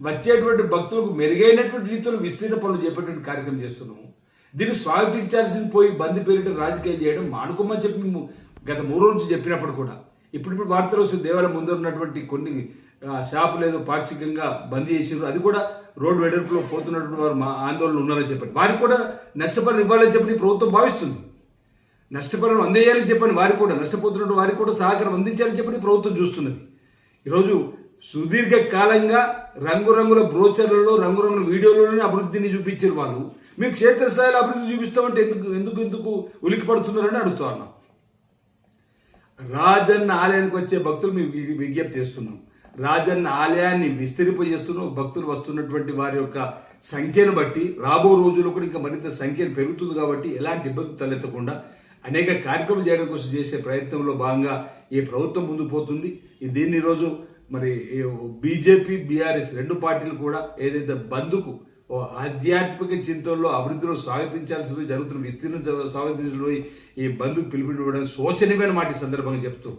వచ్చేటువంటి భక్తులకు మెరుగైనటువంటి రీతిలో విస్తీర్ణ పనులు చెప్పేటువంటి కార్యక్రమం చేస్తున్నాము. దీన్ని స్వాగతించాల్సింది పోయి బంద్ పేరిట రాజకీయాలు చేయడం మానుకోమని చెప్పి మేము గత మూడు నుంచి చెప్పినప్పుడు కూడా. ఇప్పుడు ఇప్పుడు వార్తలు వస్తుంది దేవాలయం ముందు ఉన్నటువంటి కొన్ని ఆ, షాపులు ఏదో పాక్షికంగా బంద్ చేసారు అది కూడా రోడ్డు వెడల్పులో పోతున్నటువంటి వారు మా ఆందోళన ఉన్నారని చెప్పండి. వారికి కూడా నష్టపరిహారం ఇవ్వాలని చెప్పి ప్రభుత్వం భావిస్తుంది. నష్టపరిహారం అందేయాలని చెప్పని వారికి కూడా నష్టపోతున్నటువంటి వారికి కూడా సహకారం అందించాలని చెప్పని ప్రభుత్వం చూస్తున్నది. ఈరోజు సుదీర్ఘ కాలంగా రంగురంగుల బ్రోచర్లలో రంగురంగుల వీడియోలలోనే అభివృద్ధిని చూపించారు వాళ్ళు. మీకు క్షేత్రస్థాయిలో అభివృద్ధి చూపిస్తామంటే ఎందుకు ఎందుకు ఎందుకు ఉలికి పడుతున్నారని అడుగుతా ఉన్నాం. రాజన్న ఆలయానికి వచ్చే భక్తులు మేము విజ్ఞప్తి చేస్తున్నాం. రాజన్న ఆలయాన్ని విస్తరింపజేస్తున్నాం. భక్తులు వస్తున్నటువంటి వారి యొక్క సంఖ్యను బట్టి రాబో రోజుల్లో కూడా ఇంకా మరింత సంఖ్యను పెరుగుతుంది కాబట్టి ఎలాంటి ఇబ్బంది తలెత్తకుండా అనేక కార్యక్రమాలు చేయడం కోసం చేసే ప్రయత్నంలో భాగంగా ఈ ప్రభుత్వం ముందు పోతుంది. దీన్ని ఈరోజు మరి బీజేపీ బీఆర్ఎస్ రెండు పార్టీలు కూడా ఏదైతే బంద్కు ఓ ఆధ్యాత్మిక చింతనలో అభివృద్ధిలో స్వాగతించాల్సి పోయి జరుగుతున్న విస్తీర్ణం స్వాగతించడం పోయి ఈ బంధుకు పిలుపునివ్వడం శోచనీయమైన మాట ఈ సందర్భంగా చెప్తూ.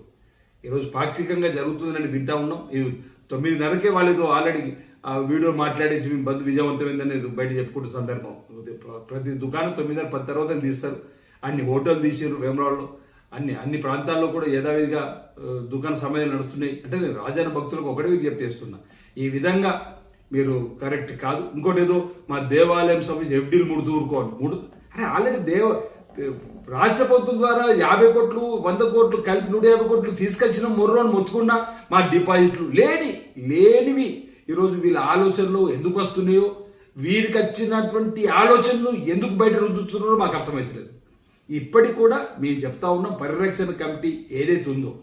ఈరోజు పాక్షికంగా జరుగుతుందని వింటా ఉన్నాం. ఇది తొమ్మిదిన్నరకే వాళ్ళతో ఆల్రెడీ ఆ వీడియో మాట్లాడేసి మేము బంధు విజయవంతమైందని బయట చెప్పుకుంటున్న సందర్భం. ప్రతి దుకాణం తొమ్మిదిన్నర పది తర్వాత తీస్తారు. అన్ని హోటల్ తీసారు వేమరాళ్ళు అన్ని అన్ని ప్రాంతాల్లో కూడా యథావిధిగా దుకాణ సమయాలు నడుస్తున్నాయి. అంటే నేను రాజాన భక్తులకు ఒకటే విజ్ఞప్తి చేస్తున్నా. ఈ విధంగా మీరు కరెక్ట్ కాదు. ఇంకోటి ఏదో మా దేవాలయం సంబంధించి ఎఫ్డీలు మూడు దూరుకోవాలి మూడు అరే ఆల్రెడీ దేవ రాష్ట్ర ప్రభుత్వం ద్వారా యాభై కోట్లు వంద కోట్లు కలిపి నూట యాభై కోట్లు తీసుకొచ్చిన మొర్రోని మొత్తుకున్నా మా డిపాజిట్లు లేని లేనివి ఈరోజు వీళ్ళ ఆలోచనలు ఎందుకు వస్తున్నాయో వీరికి వచ్చినటువంటి ఆలోచనలు ఎందుకు బయట రుద్దుతున్నారో మాకు అర్థమవుతలేదు ఇప్పటికి కూడా మేము చెప్తా ఉన్నాం పరిరక్షణ కమిటీ ఏదైతే ఉందో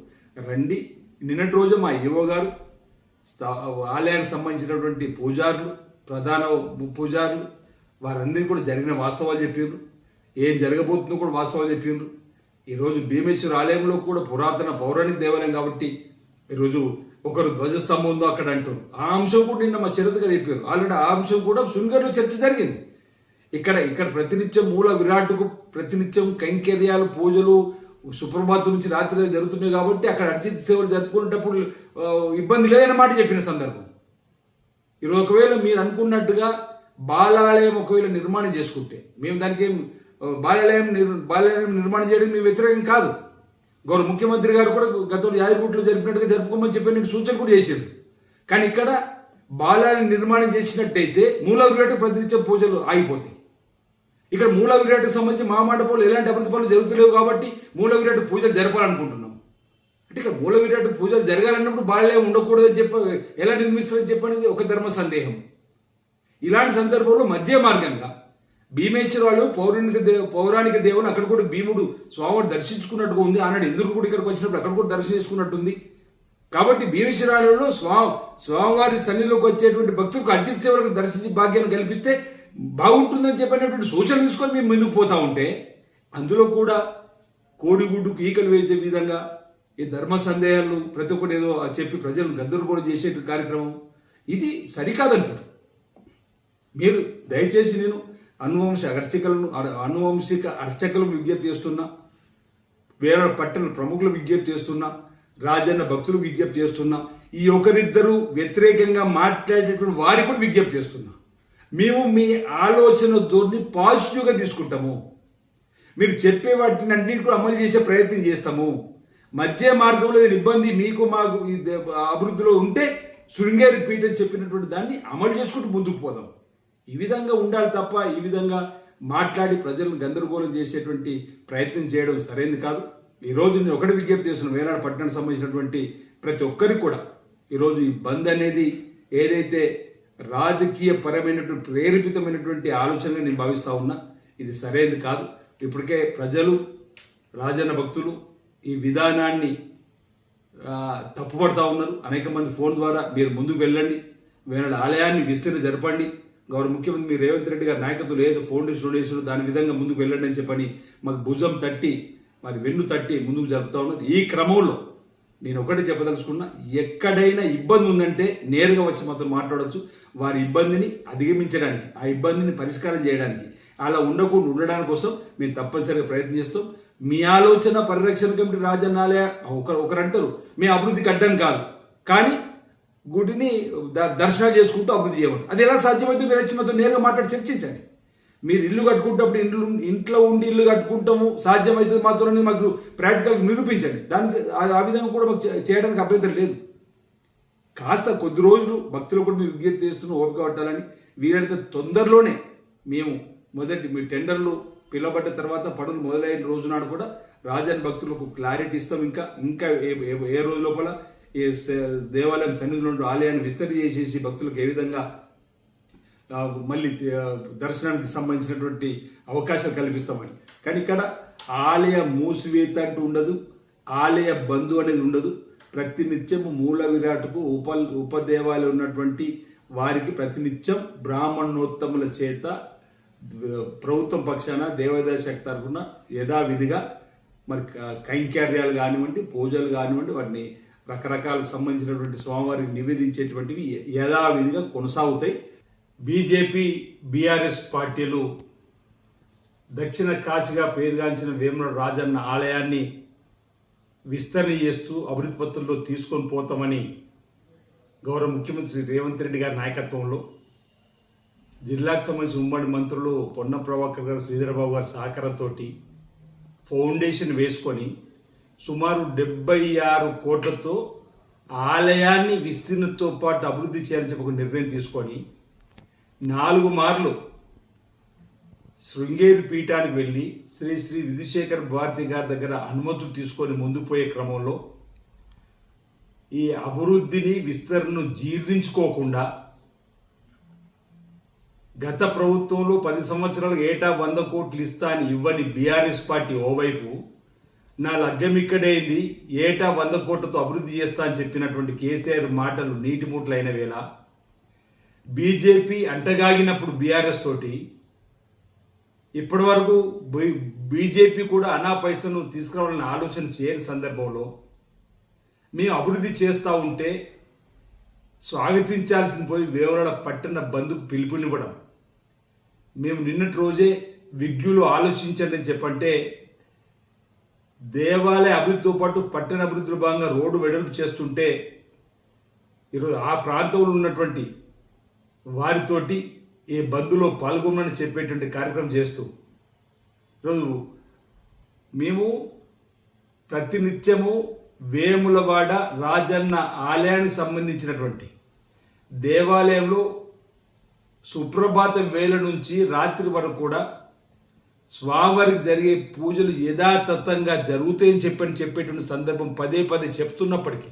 రండి. నిన్నటి రోజు మా ఈవో గారు స్థా- ఆలయానికి సంబంధించినటువంటి పూజారులు ప్రధాన పూజారులు వారందరికీ కూడా జరిగిన వాస్తవాలు చెప్పిండ్రు ఏం జరగబోతుందో కూడా వాస్తవాలు చెప్పిండ్రు ఈరోజు భీమేశ్వర ఆలయంలో కూడా పురాతన పౌరాణిక దేవాలయం కాబట్టి ఈరోజు ఒకరు ధ్వజస్తంభం ఉందో అక్కడ అంటారు ఆ అంశం కూడా నిన్న మా శరత్ గారు చెప్పారు ఆల్రెడీ ఆ అంశం కూడా శృంగర్లో చర్చ జరిగింది. ఇక్కడ ఇక్కడ ప్రతినిత్యం మూల విరాట్కు ప్రతినిత్యం కైంకర్యాలు పూజలు సుప్రభాతం నుంచి రాత్రి జరుగుతున్నాయి కాబట్టి అక్కడ అర్జిత్ సేవలు జరుపుకునేటప్పుడు ఇబ్బంది లేదన్నమాట చెప్పిన సందర్భం. ఈరోజు ఒకవేళ మీరు అనుకున్నట్టుగా బాలాలయం ఒకవేళ నిర్మాణం చేసుకుంటే మేము దానికి ఏం బాలాలయం నిర్ బాలాలయం నిర్మాణం చేయడం మేము వ్యతిరేకం కాదు. గౌరవ ముఖ్యమంత్రి గారు కూడా గతంలో యాదగిరిగుట్లో జరిపినట్టుగా జరుపుకోమని చెప్పిన సూచన కూడా చేశారు. కానీ ఇక్కడ బాలాలయం నిర్మాణం చేసినట్టయితే మూల ప్రతినిత్యం పూజలు ఆగిపోతాయి. ఇక్కడ మూల విరాటుకు సంబంధించి మా మండపంలో ఎలాంటి అభివృద్ధి పనులు జరుగుతులేవు కాబట్టి మూల విరాటు పూజలు జరపాలనుకుంటున్నాం. అంటే ఇక్కడ మూల విరాటు పూజలు జరగాలన్నప్పుడు బాల్యం ఉండకూడదని చెప్ప ఎలా నిర్మిస్తారని చెప్పనేది ఒక ధర్మ సందేహం. ఇలాంటి సందర్భంలో మధ్య మార్గంగా భీమేశ్వర వాళ్ళు పౌరాణిక దేవ పౌరాణిక దేవుని అక్కడ కూడా భీముడు స్వామిని దర్శించుకున్నట్టుగా ఉంది. ఆనాడు ఇంద్రుడు కూడా ఇక్కడికి వచ్చినప్పుడు అక్కడ కూడా దర్శనం చేసుకున్నట్టుంది. కాబట్టి భీమేశ్వరాలలో స్వామి స్వామివారి సన్నిధిలోకి వచ్చేటువంటి భక్తులకు అర్జిత్ సేవలకు దర్శించి భాగ్యాన్ని కల్పిస్తే బాగుంటుందని చెప్పినటువంటి సూచన తీసుకొని మేము ముందుకు పోతా ఉంటే అందులో కూడా కోడిగుడ్డుకు ఈకలు వేసే విధంగా ఈ ధర్మ సందేహాలు ప్రతి ఒక్కటి ఏదో చెప్పి ప్రజలను గద్దరు చేసే కార్యక్రమం ఇది సరికాదంటారు మీరు దయచేసి నేను అనువంశ అర్చకులను అనువంశిక అర్చకులకు విజ్ఞప్తి చేస్తున్నా వేరే పట్టణ ప్రముఖులు విజ్ఞప్తి చేస్తున్నా రాజన్న భక్తులకు విజ్ఞప్తి చేస్తున్నా ఈ ఒకరిద్దరు వ్యతిరేకంగా మాట్లాడేటువంటి వారికి కూడా విజ్ఞప్తి చేస్తున్నా. మేము మీ ఆలోచన ధోరణి పాజిటివ్గా తీసుకుంటాము. మీరు చెప్పే వాటిని అన్నింటి కూడా అమలు చేసే ప్రయత్నం చేస్తాము. మధ్య మార్గంలో ఇబ్బంది మీకు మాకు అభివృద్ధిలో ఉంటే శృంగేరి పీఠం చెప్పినటువంటి దాన్ని అమలు చేసుకుంటూ ముందుకు పోదాం. ఈ విధంగా ఉండాలి తప్ప ఈ విధంగా మాట్లాడి ప్రజలను గందరగోళం చేసేటువంటి ప్రయత్నం చేయడం సరైనది కాదు. ఈరోజు నేను ఒకటి విజ్ఞప్తి చేస్తున్నాను. వేలాడ పట్టణానికి సంబంధించినటువంటి ప్రతి ఒక్కరికి కూడా ఈరోజు ఈ బంద్ అనేది ఏదైతే రాజకీయ పరమైనటువంటి ప్రేరేపితమైనటువంటి ఆలోచనగా నేను భావిస్తూ ఉన్నా. ఇది సరైనది కాదు. ఇప్పటికే ప్రజలు రాజన్న భక్తులు ఈ విధానాన్ని తప్పుపడతా ఉన్నారు. అనేక మంది ఫోన్ ద్వారా మీరు ముందుకు వెళ్ళండి. వీళ్ళ ఆలయాన్ని విస్తరణ జరపండి. గౌరవ ముఖ్యమంత్రి మీరు రేవంత్ రెడ్డి గారి నాయకత్వం లేదు. ఫౌండేషన్ డొనేషన్ దాని విధంగా ముందుకు వెళ్ళండి అని చెప్పని మాకు భుజం తట్టి మరి వెన్ను తట్టి ముందుకు జరుపుతా ఉన్నారు. ఈ క్రమంలో నేను ఒకటి చెప్పదలుచుకున్నా ఎక్కడైనా ఇబ్బంది ఉందంటే నేరుగా వచ్చి మాతో మాట్లాడవచ్చు వారి ఇబ్బందిని అధిగమించడానికి ఆ ఇబ్బందిని పరిష్కారం చేయడానికి అలా ఉండకుండా ఉండడానికి కోసం మేము తప్పనిసరిగా ప్రయత్నం చేస్తాం. మీ ఆలోచన పరిరక్షణ కమిటీ రాజన్నాలయ ఒకరు ఒకరు అంటారు మీ అభివృద్ధికి అడ్డం కాదు. కానీ గుడిని ద- చేసుకుంటూ అభివృద్ధి చేయమని. అది ఎలా సాధ్యమైతే మీరు వచ్చినతో నేరుగా మాట్లాడి చర్చించండి. మీరు ఇల్లు కట్టుకుంటప్పుడు ఇండ్లు ఇంట్లో ఉండి ఇల్లు కట్టుకుంటాము సాధ్యమైతే మాత్రం మాకు ప్రాక్టికల్ నిరూపించండి. దానికి ఆ- విధంగా కూడా మాకు చేయడానికి అభ్యంతరం లేదు. కాస్త కొద్ది రోజులు భక్తులు కూడా మీరు విజ్ఞప్తి చేస్తున్న ఓపిక పట్టాలని వీలైతే తొందరలోనే మేము మొదటి మీ టెండర్లు పిలవబడ్డ తర్వాత పనులు మొదలైన రోజు నాడు కూడా రాజన్ భక్తులకు క్లారిటీ ఇస్తాం. ఇంకా ఇంకా ఏ ఏ- రోజు లోపల ఈ దేవాలయం సన్నిధిలో ఆలయాన్ని విస్తరి చేసేసి భక్తులకు ఏ విధంగా మళ్ళీ దర్శనానికి సంబంధించినటువంటి అవకాశాలు కల్పిస్తామని. కానీ ఇక్కడ ఆలయ మూసివేత అంటూ ఉండదు. ఆలయ బంధు అనేది ఉండదు. ప్రతినిత్యము మూల విరాట్కు ఉప ఉపదేవాలు ఉన్నటువంటి వారికి ప్రతినిత్యం బ్రాహ్మణోత్తముల చేత ప్రభుత్వం పక్షాన దేవాదాయ శాఖ తరఫున యథావిధిగా మరి కైంకార్యాలు కైంకర్యాలు కానివ్వండి పూజలు కానివ్వండి వాటిని రకరకాలకు సంబంధించినటువంటి స్వామివారికి నివేదించేటువంటివి యథావిధిగా కొనసాగుతాయి. బీజేపీ బీఆర్ఎస్ పార్టీలు దక్షిణ కాశీగా పేరుగాంచిన వేమన రాజన్న ఆలయాన్ని విస్తరణ చేస్తూ అభివృద్ధి పత్రంలో తీసుకొని పోతామని గౌరవ ముఖ్యమంత్రి రేవంత్ రెడ్డి గారి నాయకత్వంలో జిల్లాకు సంబంధించిన ఉమ్మడి మంత్రులు పొన్న ప్రభాకర్ గారు శ్రీధరబాబు గారి సహకారంతో ఫౌండేషన్ వేసుకొని సుమారు డెబ్బై ఆరు కోట్లతో ఆలయాన్ని విస్తీర్ణతో పాటు అభివృద్ధి చేయాలని చెప్పి ఒక నిర్ణయం తీసుకొని నాలుగు మార్లు శృంగేరి పీఠానికి వెళ్ళి శ్రీ శ్రీ విధుశేఖర్ భారతి గారి దగ్గర అనుమతులు తీసుకొని ముందుకు పోయే క్రమంలో ఈ అభివృద్ధిని విస్తరణను జీర్ణించుకోకుండా గత ప్రభుత్వంలో పది సంవత్సరాలు ఏటా వంద కోట్లు ఇస్తా అని ఇవ్వని బీఆర్ఎస్ పార్టీ ఓవైపు నా లగ్గం ఇక్కడైంది ఏటా వంద కోట్లతో అభివృద్ధి చేస్తా అని చెప్పినటువంటి కేసీఆర్ మాటలు నీటి మూటలైన వేళ బీజేపీ అంటగాగినప్పుడు బీఆర్ఎస్ తోటి ఇప్పటి వరకు బీజేపీ కూడా అనా పైసను తీసుకురావాలని ఆలోచన చేయని సందర్భంలో మేము అభివృద్ధి చేస్తూ ఉంటే స్వాగతించాల్సింది పోయి వేవరాడ పట్టణ బంధుకు పిలుపునివ్వడం. మేము నిన్నటి రోజే విజ్ఞులు ఆలోచించండి అని చెప్పంటే దేవాలయ అభివృద్ధితో పాటు పట్టణ అభివృద్ధిలో భాగంగా రోడ్డు వెడల్పు చేస్తుంటే ఈరోజు ఆ ప్రాంతంలో ఉన్నటువంటి వారితోటి ఈ బంధులో పాల్గొనని చెప్పేటువంటి కార్యక్రమం చేస్తూ ఈరోజు మేము ప్రతినిత్యము వేములవాడ రాజన్న ఆలయానికి సంబంధించినటువంటి దేవాలయంలో సుప్రభాత వేళ నుంచి రాత్రి వరకు కూడా స్వామివారికి జరిగే పూజలు యథాతథంగా జరుగుతాయని చెప్పని చెప్పేటువంటి సందర్భం పదే పదే చెప్తున్నప్పటికీ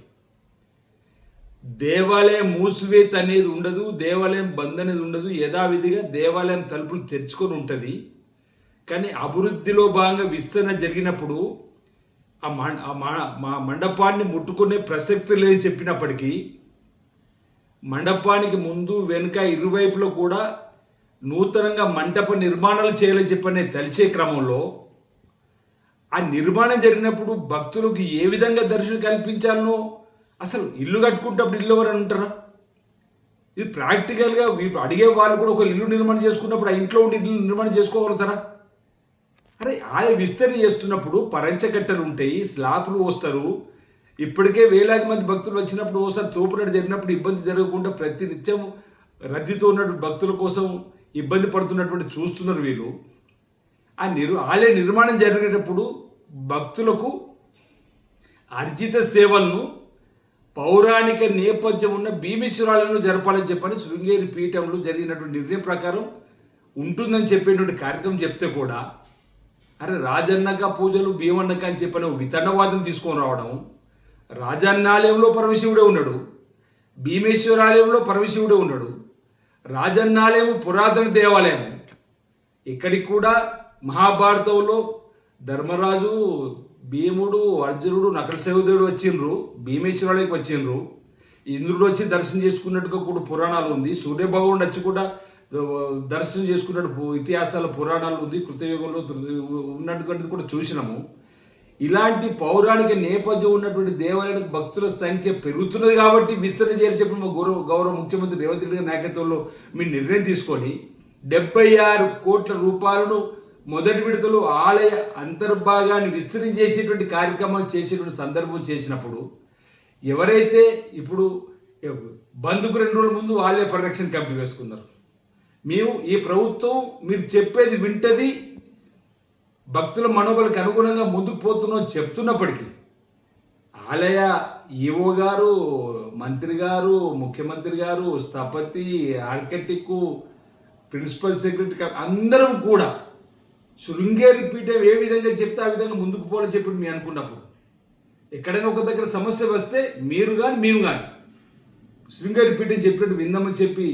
దేవాలయం మూసివేత అనేది ఉండదు దేవాలయం బంద్ అనేది ఉండదు యథావిధిగా దేవాలయం తలుపులు తెరుచుకొని ఉంటుంది. కానీ అభివృద్ధిలో భాగంగా విస్తరణ జరిగినప్పుడు ఆ మా- మా మండపాన్ని ముట్టుకునే ప్రసక్తి లేదని చెప్పినప్పటికీ మండపానికి ముందు వెనుక ఇరువైపులో కూడా నూతనంగా మంటప నిర్మాణాలు చేయాలని చెప్పని తలిచే క్రమంలో ఆ నిర్మాణం జరిగినప్పుడు భక్తులకు ఏ విధంగా దర్శనం కల్పించాలనో అసలు ఇల్లు కట్టుకుంటప్పుడు ఇల్లు ఎవరైనా ఉంటారా? ఇది ప్రాక్టికల్గా వీ- అడిగే వాళ్ళు కూడా ఒక ఇల్లు నిర్మాణం చేసుకున్నప్పుడు ఆ ఇంట్లో ఉండి ఇల్లు నిర్మాణం చేసుకోగలుగుతారా? అరే ఆలయ విస్తరణ చేస్తున్నప్పుడు పరంచకట్టలు ఉంటాయి స్లాపులు వస్తారు ఇప్పటికే వేలాది మంది భక్తులు వచ్చినప్పుడు ఒకసారి తోపునట్టు జరిగినప్పుడు ఇబ్బంది జరగకుండా ప్రతి నిత్యం రద్దీతో ఉన్నటువంటి భక్తుల కోసం ఇబ్బంది పడుతున్నటువంటి చూస్తున్నారు వీళ్ళు. ఆ నిర్ ఆలయ నిర్మాణం జరిగేటప్పుడు భక్తులకు అర్జిత సేవలను పౌరాణిక నేపథ్యం ఉన్న భీమేశ్వరాలను జరపాలని చెప్పని శృంగేరి పీఠంలో జరిగినటువంటి నిర్ణయం ప్రకారం ఉంటుందని చెప్పేటువంటి కార్యక్రమం చెప్తే కూడా అరే రాజన్నక పూజలు భీమన్నక అని చెప్పని వితండవాదం తీసుకొని రావడం రాజన్నాలయంలో పరమశివుడే ఉన్నాడు భీమేశ్వరాలయంలో పరమశివుడే ఉన్నాడు రాజన్నాలయం పురాతన దేవాలయం ఇక్కడికి కూడా మహాభారతంలో ధర్మరాజు భీముడు అర్జునుడు నకల సహోదరుడు వచ్చిండ్రు భీమేశ్వరాలయకి వచ్చిండ్రు. ఇంద్రుడు వచ్చి దర్శనం చేసుకున్నట్టుగా కూడా పురాణాలు ఉంది. సూర్యభగవానుడు వచ్చి కూడా దర్శనం చేసుకున్నట్టు ఇతిహాసాల పురాణాలు ఉంది కృతయుగంలో ఉన్నటువంటిది కూడా చూసినాము. ఇలాంటి పౌరాణిక నేపథ్యం ఉన్నటువంటి దేవాలయానికి భక్తుల సంఖ్య పెరుగుతున్నది కాబట్టి విస్తరణ చేయాలని చెప్పి మా గౌరవ గౌరవ ముఖ్యమంత్రి రేవంత్ రెడ్డి నాయకత్వంలో మీరు నిర్ణయం తీసుకొని డెబ్బై ఆరు కోట్ల రూపాయలను మొదటి విడతలో ఆలయ అంతర్భాగాన్ని విస్తరించేసేటువంటి కార్యక్రమం చేసేటువంటి సందర్భం చేసినప్పుడు ఎవరైతే ఇప్పుడు బంధుకు రెండు రోజుల ముందు ఆలయ పరిరక్షణ కమిటీ వేసుకున్నారు మేము ఈ ప్రభుత్వం మీరు చెప్పేది వింటది భక్తుల మనోబలకు అనుగుణంగా ముందుకు పోతున్నాం చెప్తున్నప్పటికీ ఆలయ ఈవో గారు మంత్రి గారు ముఖ్యమంత్రి గారు స్థపతి ఆర్కిటెక్ట్ ప్రిన్సిపల్ సెక్రటరీ అందరం కూడా శృంగేరి పీఠం ఏ విధంగా చెప్తే ఆ విధంగా ముందుకు పోవాలని చెప్పి మేము అనుకున్నప్పుడు. ఎక్కడైనా ఒక దగ్గర సమస్య వస్తే మీరు కానీ మేము కానీ శృంగేరి పీఠం చెప్పినట్టు విందామని చెప్పి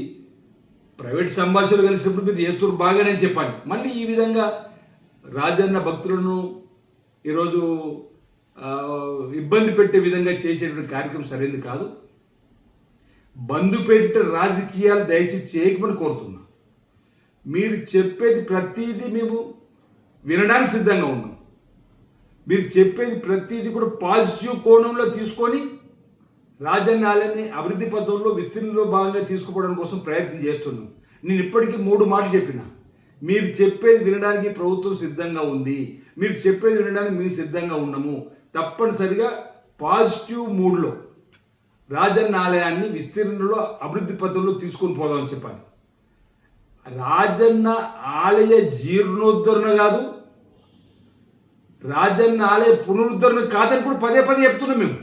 ప్రైవేట్ సంభాషణలు కలిసినప్పుడు మీరు చేస్తున్నారు బాగానే చెప్పాలి. మళ్ళీ ఈ విధంగా రాజన్న భక్తులను ఈరోజు ఇబ్బంది పెట్టే విధంగా చేసేటువంటి కార్యక్రమం సరైనది కాదు. బంధు పేరిట రాజకీయాలు దయచేసి చేయకమని కోరుతున్నా. మీరు చెప్పేది ప్రతిదీ మేము వినడానికి సిద్ధంగా ఉన్నాం. మీరు చెప్పేది ప్రతిదీ కూడా పాజిటివ్ కోణంలో తీసుకొని రాజన్న ఆలయాన్ని అభివృద్ధి పథంలో విస్తీర్ణంలో భాగంగా తీసుకుపోవడం కోసం ప్రయత్నం చేస్తున్నాం. నేను ఇప్పటికీ మూడు మాటలు చెప్పిన. మీరు చెప్పేది వినడానికి ప్రభుత్వం సిద్ధంగా ఉంది. మీరు చెప్పేది వినడానికి మేము సిద్ధంగా ఉన్నాము. తప్పనిసరిగా పాజిటివ్ మూడ్లో రాజన్న ఆలయాన్ని విస్తీర్ణంలో అభివృద్ధి పథంలో తీసుకొని పోదామని చెప్పాలి రాజన్న ఆలయ జీర్ణోద్ధరణ కాదు రాజన్న ఆలయ పునరుద్ధరణ కాదని కూడా పదే పదే చెప్తున్నాం మేము.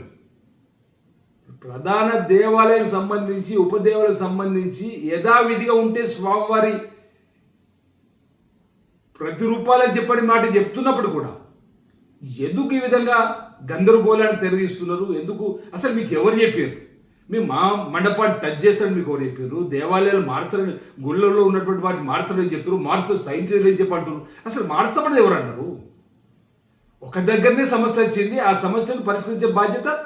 ప్రధాన దేవాలయం సంబంధించి ఉపదేవాలకు సంబంధించి యథావిధిగా ఉంటే స్వామివారి ప్రతిరూపాలని చెప్పని మాట చెప్తున్నప్పుడు కూడా ఎందుకు ఈ విధంగా గందరగోళాన్ని తెరదీస్తున్నారు? ఎందుకు? అసలు మీకు ఎవరు చెప్పారు? మేము మా మండపాన్ని టచ్ చేస్తారని మీకు ఎవరు చెప్పారు? దేవాలయాలు మార్చాలని గుళ్ళల్లో ఉన్నటువంటి వాటిని మార్చాలని చెప్తారు మార్చు సైన్స్ చెప్పి అంటారు అసలు మార్చబడదు ఎవరు అన్నారు? ఒక దగ్గరనే సమస్య వచ్చింది. ఆ సమస్యను పరిష్కరించే బాధ్యత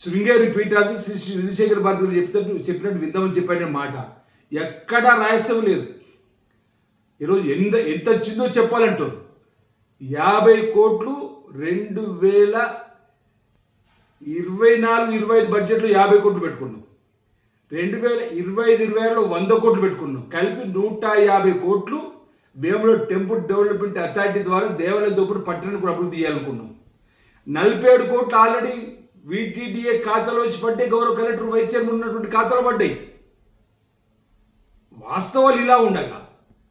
శృంగేరి పీఠాధిపతి శ్రీ శ్రీ విధుశేఖర్ భారతి గారు చెప్తాడు చెప్పినట్టు విందామని చెప్పాడే మాట. ఎక్కడా రహస్యం లేదు. ఈరోజు ఎంత ఎంత వచ్చిందో చెప్పాలంటారు. యాభై కోట్లు రెండు వేల ఇరవై నాలుగు ఇరవై ఐదు బడ్జెట్లో యాభై కోట్లు పెట్టుకున్నాం. రెండు వేల ఇరవై ఐదు ఇరవై ఆరులో వంద కోట్లు పెట్టుకున్నాం. కలిపి నూట యాభై కోట్లు భీమలో టెంపుల్ డెవలప్మెంట్ అథారిటీ ద్వారా దేవాలయం దోపుడు పట్టణానికి అభివృద్ధి చేయాలనుకున్నాం. నలభై ఏడు కోట్లు ఆల్రెడీ వీటీడీఏ ఖాతాలో వచ్చి పడ్డాయి గౌరవ కలెక్టర్ వైస్ చైర్మన్ ఉన్నటువంటి ఖాతాలో పడ్డాయి. వాస్తవాలు ఇలా ఉండగా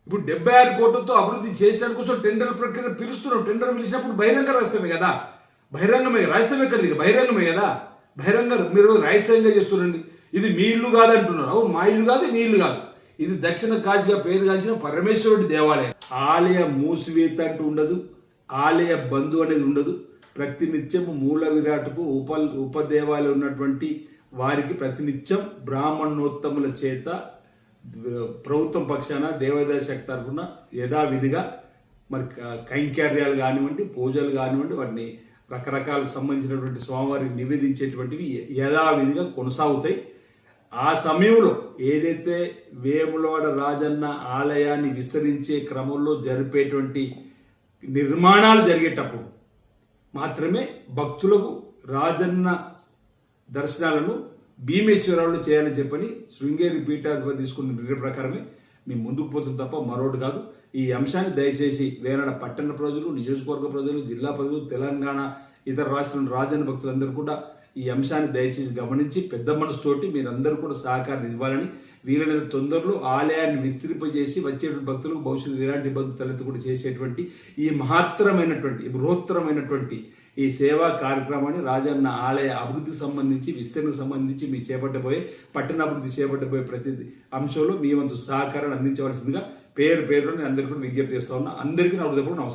ఇప్పుడు డెబ్బై ఆరు కోట్లతో అభివృద్ధి చేయడానికి కోసం టెండర్ ప్రక్రియ పిలుస్తున్నాం. టెండర్ పిలిచినప్పుడు బహిరంగ రహస్యమే కదా? బహిరంగమే రహస్యం ఎక్కడిది? బహిరంగమే కదా? బహిరంగ మీరు రహస్యంగా చేస్తున్నారండి. ఇది మీ ఇల్లు కాదంటున్నారు. అవును మా ఇల్లు కాదు మీ ఇల్లు కాదు. ఇది దక్షిణ కాశీగా పేరుగాంచిన పరమేశ్వరుడి దేవాలయం. ఆలయ మూసివేత అంటూ ఉండదు ఆలయ బంధు అనేది ఉండదు. ప్రతినిత్యం మూల విరాట్కు ఉప ఉపదేవాలు ఉన్నటువంటి వారికి ప్రతినిత్యం బ్రాహ్మణోత్తముల చేత ప్రభుత్వం పక్షాన దేవాదాయ తరఫున యథావిధిగా మరి కైంకర్యాలు కానివ్వండి పూజలు కానివ్వండి వాటిని రకరకాలకు సంబంధించినటువంటి స్వామివారికి నివేదించేటువంటివి యథావిధిగా కొనసాగుతాయి. ఆ సమయంలో ఏదైతే వేములవాడ రాజన్న ఆలయాన్ని విస్తరించే క్రమంలో జరిపేటువంటి నిర్మాణాలు జరిగేటప్పుడు మాత్రమే భక్తులకు రాజన్న దర్శనాలను భీమేశ్వరంలో చేయాలని చెప్పని శృంగేరి పీఠాధిపతి తీసుకున్న నిర్ణయం ప్రకారమే మేము ముందుకు పోతుంది తప్ప మరోటి కాదు. ఈ అంశాన్ని దయచేసి వేరడ పట్టణ ప్రజలు నియోజకవర్గ ప్రజలు జిల్లా ప్రజలు తెలంగాణ ఇతర రాష్ట్రంలో రాజన్న భక్తులందరూ కూడా ఈ అంశాన్ని దయచేసి గమనించి పెద్ద మనసుతోటి మీరందరూ కూడా సహకారం ఇవ్వాలని వీలైనంత తొందరలో ఆలయాన్ని విస్తరింపజేసి వచ్చేటువంటి భక్తులకు భవిష్యత్తు ఇలాంటి ఇబ్బందులు తలెత్తకుండా చేసేటువంటి ఈ మహత్తరమైనటువంటి బృహత్తరమైనటువంటి ఈ సేవా కార్యక్రమాన్ని రాజన్న ఆలయ అభివృద్ధికి సంబంధించి విస్తరణకు సంబంధించి మీ చేపట్టబోయే పట్టణ అభివృద్ధి చేపట్టబోయే ప్రతి అంశంలో మీ వంతు సహకారాన్ని అందించవలసిందిగా పేరు పేరులో నేను అందరికీ కూడా విజ్ఞప్తి చేస్తా ఉన్నా. అందరికీ నా హృదయపూర్వక నమస్కారం.